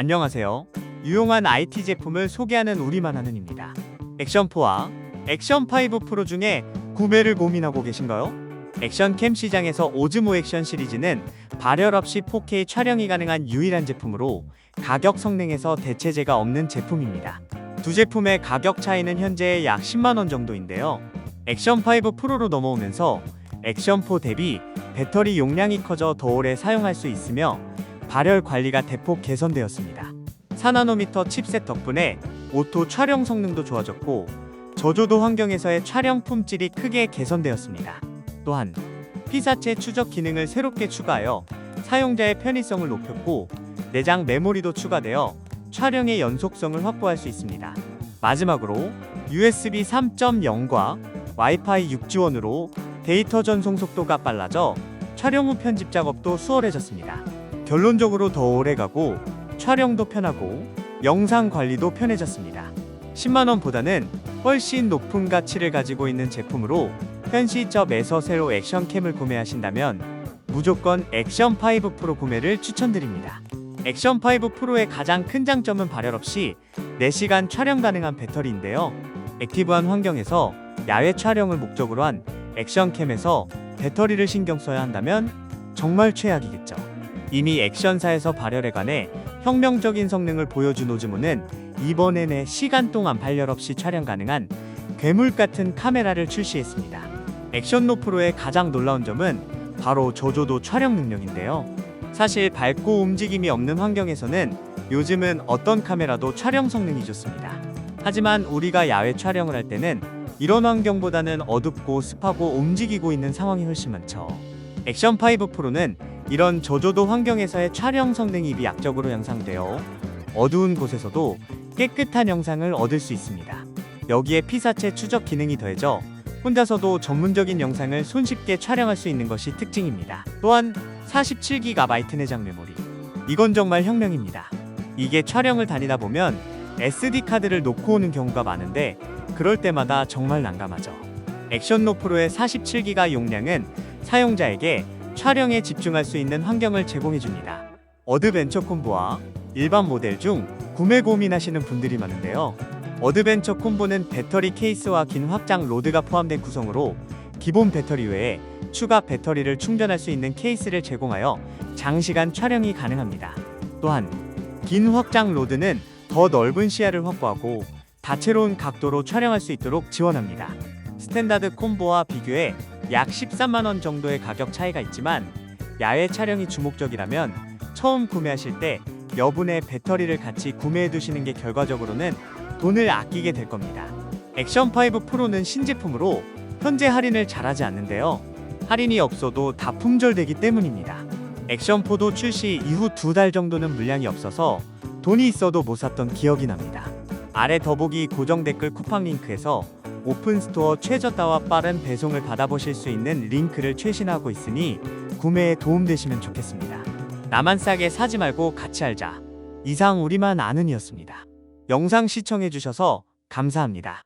안녕하세요. 유용한 IT 제품을 소개하는 우리만 하는입니다. 액션4와 액션5 프로 중에 구매를 고민하고 계신가요? 액션캠 시장에서 오즈모 액션 시리즈는 발열 없이 4K 촬영이 가능한 유일한 제품으로 가격 성능에서 대체제가 없는 제품입니다. 두 제품의 가격 차이는 현재 약 10만원 정도인데요. 액션5 프로로 넘어오면서 액션4 대비 배터리 용량이 커져 더 오래 사용할 수 있으며 발열 관리가 대폭 개선되었습니다. 4나노미터 칩셋 덕분에 오토 촬영 성능도 좋아졌고 저조도 환경에서의 촬영 품질이 크게 개선되었습니다. 또한 피사체 추적 기능을 새롭게 추가하여 사용자의 편의성을 높였고 내장 메모리도 추가되어 촬영의 연속성을 확보할 수 있습니다. 마지막으로 USB 3.0과 와이파이 6 지원으로 데이터 전송 속도가 빨라져 촬영 후 편집 작업도 수월해졌습니다. 결론적으로 더 오래 가고 촬영도 편하고 영상 관리도 편해졌습니다. 10만원보다는 훨씬 높은 가치를 가지고 있는 제품으로 현 시점에서 새로 액션캠을 구매하신다면 무조건 액션5 프로 구매를 추천드립니다. 액션5 프로의 가장 큰 장점은 발열 없이 4시간 촬영 가능한 배터리인데요. 액티브한 환경에서 야외 촬영을 목적으로 한 액션캠에서 배터리를 신경 써야 한다면 정말 최악이겠죠. 이미 액션사에서 발열에 관해 혁명적인 성능을 보여준 오즈모는 이번에내 시간 동안 발열 없이 촬영 가능한 괴물 같은 카메라를 출시했습니다. 액션노 프로의 가장 놀라운 점은 바로 저조도 촬영 능력인데요. 사실 밝고 움직임이 없는 환경에서는 요즘은 어떤 카메라도 촬영 성능이 좋습니다. 하지만 우리가 야외 촬영을 할 때는 이런 환경보다는 어둡고 습하고 움직이고 있는 상황이 훨씬 많죠. 액션5 프로는 이런 저조도 환경에서의 촬영 성능이 비약적으로 향상되어 어두운 곳에서도 깨끗한 영상을 얻을 수 있습니다. 여기에 피사체 추적 기능이 더해져 혼자서도 전문적인 영상을 손쉽게 촬영할 수 있는 것이 특징입니다. 또한 47GB 내장 메모리. 이건 정말 혁명입니다. 이게 촬영을 다니다 보면 SD 카드를 놓고 오는 경우가 많은데 그럴 때마다 정말 난감하죠. 액션 노 프로의 47기가 용량은 사용자에게 촬영에 집중할 수 있는 환경을 제공해 줍니다. 어드벤처 콤보와 일반 모델 중 구매 고민하시는 분들이 많은데요. 어드벤처 콤보는 배터리 케이스와 긴 확장 로드가 포함된 구성으로 기본 배터리 외에 추가 배터리를 충전할 수 있는 케이스를 제공하여 장시간 촬영이 가능합니다. 또한 긴 확장 로드는 더 넓은 시야를 확보하고 다채로운 각도로 촬영할 수 있도록 지원합니다. 스탠다드 콤보와 비교해 약 13만 원 정도의 가격 차이가 있지만 야외 촬영이 주목적이라면 처음 구매하실 때 여분의 배터리를 같이 구매해 두시는 게 결과적으로는 돈을 아끼게 될 겁니다. 액션5 프로는 신제품으로 현재 할인을 잘하지 않는데요. 할인이 없어도 다 품절되기 때문입니다. 액션4도 출시 이후 두 달 정도는 물량이 없어서 돈이 있어도 못 샀던 기억이 납니다. 아래 더보기 고정 댓글 쿠팡 링크에서 오픈스토어 최저가와 빠른 배송을 받아보실 수 있는 링크를 최신화하고 있으니 구매에 도움되시면 좋겠습니다. 나만 싸게 사지 말고 같이 알자. 이상 우리만 아는이었습니다. 영상 시청해주셔서 감사합니다.